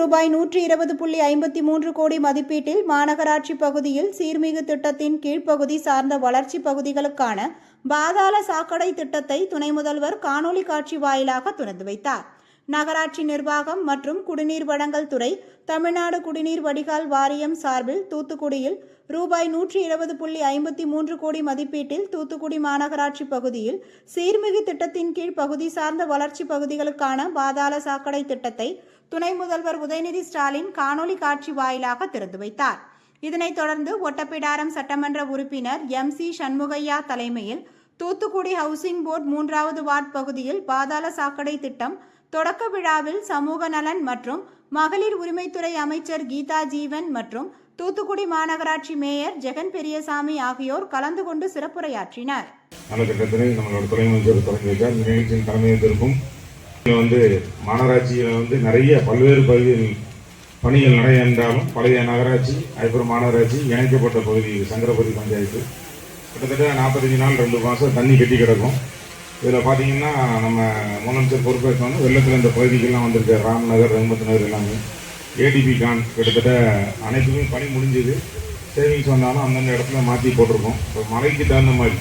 ரூபாய் நூற்றி இருபது புள்ளி ஐம்பத்தி மூன்று கோடி மதிப்பீட்டில் மாநகராட்சி பகுதியில் சீர்மிகு திட்டத்தின் கீழ்ப்பகுதி சார்ந்த வளர்ச்சி பகுதிகளுக்கான பாதாள சாக்கடை திட்டத்தை துணை முதல்வர் காணொலி காட்சி வாயிலாக திறந்து வைத்தார். நகராட்சி நிர்வாகம் மற்றும் குடிநீர் வழங்கல் துறை தமிழ்நாடு குடிநீர் வடிகால் வாரியம் சார்பில் தூத்துக்குடியில் ரூபாய் நூற்றி இருபது புள்ளி ஐம்பத்தி மூன்று கோடி மதிப்பீட்டில் தூத்துக்குடி மாநகராட்சி பகுதியில் சீர்மிகு திட்டத்தின் கீழ் பகுதி சார்ந்த வளர்ச்சி பகுதிகளுக்கான பாதாள சாக்கடை திட்டத்தை துணை முதல்வர் உதயநிதி ஸ்டாலின் காணொலி காட்சி வாயிலாக திறந்து வைத்தார். இதனைத் தொடர்ந்து ஒட்டப்பிடாரம் சட்டமன்ற உறுப்பினர் எம் சி சண்முகையா தலைமையில் தூத்துக்குடி ஹவுசிங் போர்டு மூன்றாவது வார்டு பகுதியில் பாதாள சாக்கடை திட்டம் தொடக்க விழாவில் சமூக நலன் மற்றும் மகளிர் உரிமைத்துறை அமைச்சர் கீதா ஜீவன் மற்றும் தூத்துக்குடி மாநகராட்சி மேயர் ஜெகன் பெரியசாமி ஆகியோர் கலந்து கொண்டு சிறப்புரையாற்றினர். நலத்திட்டத்தினை நம்மளோட துணை முதல்வர் தொடங்கி வைத்தார் நிகழ்ச்சியின் வந்து மாநகராட்சியில் வந்து நிறைய பல்வேறு பகுதியில் பணிகள் நிறைய என்றாலும் பழைய நகராட்சி அதுக்கப்புறம் மாநகராட்சி இணைக்கப்பட்ட பகுதி சங்கரபுரி பஞ்சாயத்து. கிட்டத்தட்ட நாற்பத்தஞ்சு நாள் ரெண்டு மாதம் தண்ணி கட்டி கிடக்கும். இதில் பார்த்தீங்கன்னா நம்ம முதலமைச்சர் பொறுப்பேற்றோன்னு வெள்ளத்தில் இந்த பகுதிக்கெல்லாம் வந்திருக்கு ராம்நகர் நகர் நகர் எல்லாமே. ஏடிபி கான் கிட்டத்தட்ட அனைத்துமே பணி முடிஞ்சது. சேவிங்ஸ் வந்தாலும் அந்தந்த இடத்துல மாற்றி போட்டிருக்கோம். இப்போ மலைக்கு தகுந்த மாதிரி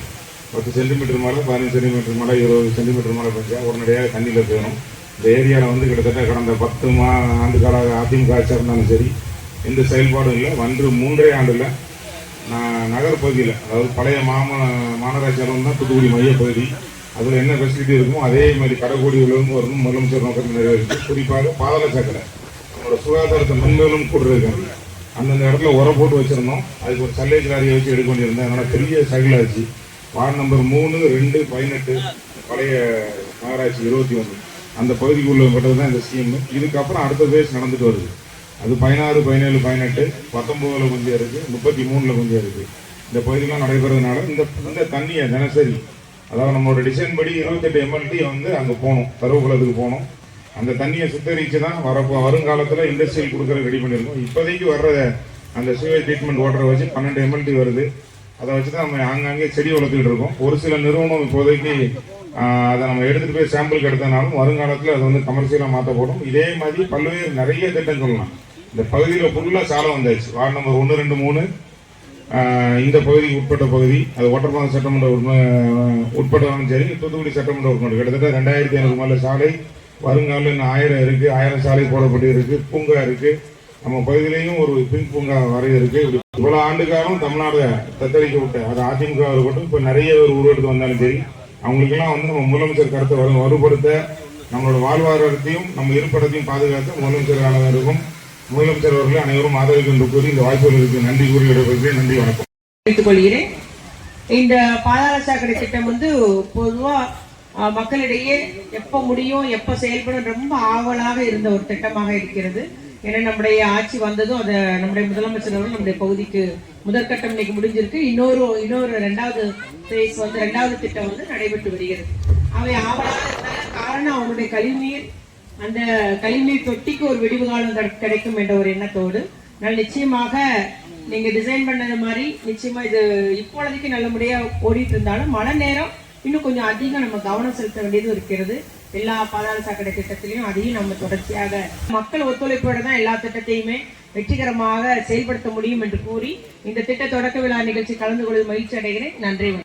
பத்து சென்டிமீட்டர் மழை பதினஞ்சு சென்டிமீட்டர் மழை இருபது சென்டிமீட்டர் மழை பெஞ்சா உடனடியாக தண்ணியில் போயிடும். இந்த ஏரியாவில் வந்து கிட்டத்தட்ட கடந்த பத்து மா ஆண்டு கால அதிமுக ஆட்சியாக இருந்தாலும் சரி எந்த செயல்பாடும் இல்லை. வந்து மூன்றே ஆண்டில் நான் நகர்பகுதியில் அதாவது பழைய மாம மாநகராட்சி தான் தூத்துக்குடி மையப்பகுதி. அதில் என்ன ஃபெசிலிட்டி இருக்குமோ அதே மாதிரி கடைக்கோடி உள்ளவங்க வரணும் முதலமைச்சர் நோக்கத்தில் நிறைவேறிச்சு குறிப்பாக பாதாள சாக்கடை நம்மளோட சுகாதாரத்தை மென்மேலும் கூடுறதுக்காண்டி அந்தந்த இடத்துல உரம் போட்டு வச்சிருந்தோம். அதுக்கு ஒரு சல்லேஜ் லாரியை வச்சு எடுக்க வேண்டியிருந்தேன் அதனால் பெரிய சைக்கிள் ஆச்சு. வார்டு நம்பர் மூணு ரெண்டு பதினெட்டு பழைய நகராட்சி இருபத்தி ஒன்று. அந்த பகுதிக்கு உள்ள பட்டது தான் இந்த ஸ்கீம் இதுக்கப்புறம் அடுத்த பேஸ் நடந்துட்டு வருது. அது பதினாறு பதினேழு பதினெட்டு பத்தொம்போதில் கொஞ்சம் இருக்குது முப்பத்தி மூணில் கொஞ்சம் இருக்குது இந்த பகுதியெலாம் நடைபெறதுனால இந்த இந்த தண்ணியை தினசரி அதாவது நம்மளோட டிசைன் படி இருபத்தெட்டு எம்எல்டி வந்து அங்கே போகணும். தருவகுளத்துக்கு போகணும். அந்த தண்ணியை சுத்தரித்து தான் வர வருங்காலத்தில் இண்டஸ்ட்ரியல் கொடுக்குற ரெடி பண்ணியிருக்கோம். இப்போதைக்கு வர்ற அந்த சுவேஜ் ட்ரீட்மெண்ட் வாட்டரை வச்சு பன்னெண்டு எம்எல்டி வருது. அதை வச்சு தான் நம்ம ஆங்காங்கே செடி வளர்த்துக்கிட்டு இருக்கோம். ஒரு சில நிறுவனம் இப்போதைக்கு அதை நம்ம எடுத்துகிட்டு போய் சாம்பிளுக்கு எடுத்தனாலும் வருங்காலத்தில் அதை வந்து கமர்ஷியலாக மாற்றப்படும் இதே மாதிரி பல்வேறு நிறைய திட்டம் சொல்லலாம் இந்த பகுதியில் ஃபுல்லாக சாலை வந்தாச்சு. வார்டு நம்பர் ஒன்று ரெண்டு மூணு. இந்த பகுதிக்கு உட்பட்ட பகுதி அது ஒட்டப்பாலம் சட்டமன்ற உறுப்பினர் உட்பட்டவங்களும் சரி தூத்துக்குடி சட்டமன்ற உறுப்பினர் கிட்டத்தட்ட ரெண்டாயிரத்தி ஐநூறு மேல சாலை வருங்காலம் இன்னும் ஆயிரம் இருக்கு ஆயிரம் சாலை போடப்பட்டு இருக்கு பூங்கா இருக்கு. நம்ம பகுதியிலையும் ஒரு பின் பூங்கா வரைய இருக்கு. இவ்வளவு ஆண்டு காலம் தமிழ்நாடு தத்தளிக்க விட்ட அது அதிமுக இருக்கட்டும் இப்ப நிறைய பேர் உருவெடுத்து வந்தாலும் சரி அவங்களுக்கெல்லாம் வந்து நம்ம முதலமைச்சர் கருத்தை வரும் வலுப்படுத்த நம்மளோட வாழ்வாதாரத்தையும் நம்ம இருப்பிடத்தையும் பாதுகாக்க முதலமைச்சர் இருக்கும். முதலமைச்சர் அனைவரும் ஆதரிக்கும் என்று கூறி இந்த வாய்ப்புகளுக்கு நன்றி கூறி விடைபெறுகிறேன். நன்றி வணக்கம். தெரிவித்துக் கொள்கிறேன் இந்த பாதாள சாக்கடை திட்டம் வந்து பொதுவா மக்களிடையே எப்ப முடியும் எப்ப செயல்படும் ரொம்ப ஆவலாக இருந்த ஒரு திட்டமாக இருக்கிறது. ஏன்னா நம்முடைய ஆட்சி வந்ததும் அதை நம்முடைய முதலமைச்சர் அவர்கள் நம்முடைய பகுதிக்கு முதற்கட்டம் இன்னைக்கு முடிஞ்சிருக்கு. இன்னொரு இன்னொரு ரெண்டாவது phase வந்து ரெண்டாவது திட்டம் வந்து நடைபெற்று வருகிறது. அவை ஆவலாக காரணம் அவங்களுடைய கழிவுநீர் அந்த கழிவுநீர் தொட்டிக்கு ஒரு விடிவு காலம் கிடை- கிடைக்கும் என்ற ஒரு எண்ணத்தோடு நான் நிச்சயமாக நீங்க டிசைன் பண்ணது மாதிரி நிச்சயமா இது இப்பொழுதைக்கு நல்லபடியா ஓடிட்டு இருந்தாலும் மழை நேரம் இன்னும் கொஞ்சம் அதிகம் நம்ம கவனம் செலுத்த வேண்டியது இருக்கிறது. எல்லா பாதாள சாக்கடை திட்டத்திலையும் அதையும் நம்ம தொடர்ச்சியாக மக்கள் ஒத்துழைப்போட தான் எல்லா திட்டத்தையுமே வெற்றிகரமாக செயல்படுத்த முடியும் என்று கூறி இந்த திட்ட தொடக்க விழா நிகழ்ச்சி கலந்து கொள்வது மகிழ்ச்சி அடைகிறேன். நன்றி.